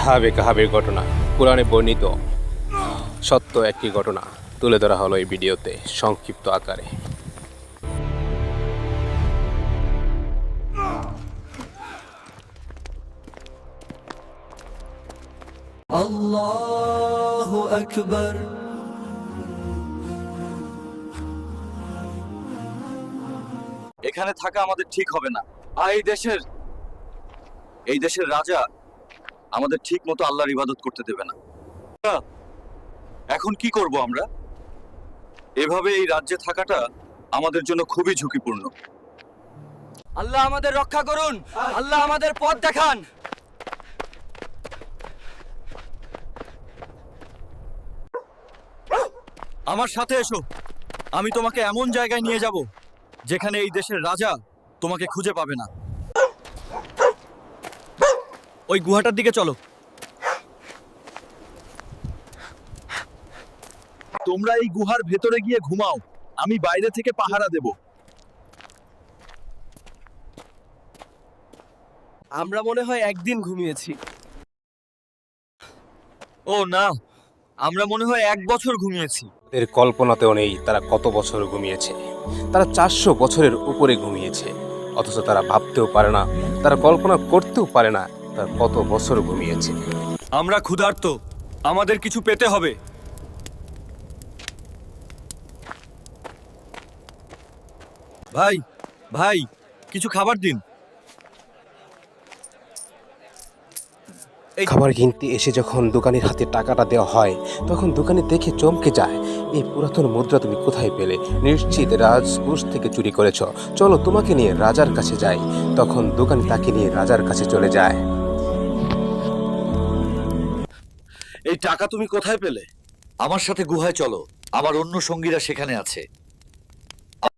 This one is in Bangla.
আসহাবে কাহাবের ঘটনা। কোরআনে বর্ণিত সত্য একটি ঘটনা তুলে ধরা হলো এই ভিডিওতে সংক্ষিপ্ত আকারে। এখানে থাকা আমাদের ঠিক হবে না। আর এই দেশের এই দেশের রাজা আমাদের ঠিক মতো আল্লাহর ইবাদত করতে দেবে না। এখন কি করব আমরা? এভাবে এই রাজ্যে থাকাটা আমাদের জন্য খুবই ঝুঁকিপূর্ণ। আল্লাহ আমাদের রক্ষা করুন। আল্লাহ আমাদের পথ দেখান। আমার সাথে এসো। আমি তোমাকে এমন জায়গায় নিয়ে যাব যেখানে এই দেশের রাজা তোমাকে খুঁজে পাবে না। ওই গুহাটার দিকে চলো। তোমরা এই গুহার ভেতরে গিয়ে ঘুমাও। আমি বাইরে থেকে পাহারা দেব। আমরা মনে হয় একদিন ঘুমিয়েছি। ও না। আমরা মনে হয় এক বছর ঘুমিয়েছি। এর কল্পনাতেও নেই তারা কত বছর ঘুমিয়েছে। তারা চারশো বছরের উপরে ঘুমিয়েছে। অথচ তারা ভাবতেও পারে না তারা কল্পনা করতেও পারে না তারা কত বছর ঘুমিয়েছে? আমরা ক্ষুধার্ত। আমাদের কিছু পেতে হবে। ভাই ভাই কিছু খাবার দিন। খাবার কিনতে এসে যখন দোকানের হাতে টাকাটা দেওয়া হয় তখন দোকানে দেখে চমকে যায়। এই পুরাতন মুদ্রা তুমি কোথায় পেলে? নিশ্চিত রাজকোষ থেকে চুরি করেছ। চলো তোমাকে নিয়ে রাজার কাছে যাই। তখন দোকানে তাকে নিয়ে রাজার কাছে চলে যায়। এই টাকা তুমি কোথায় পেলে? আমার সাথে গুহায় চলো। আমার অন্য সঙ্গীরা সেখানে আছে।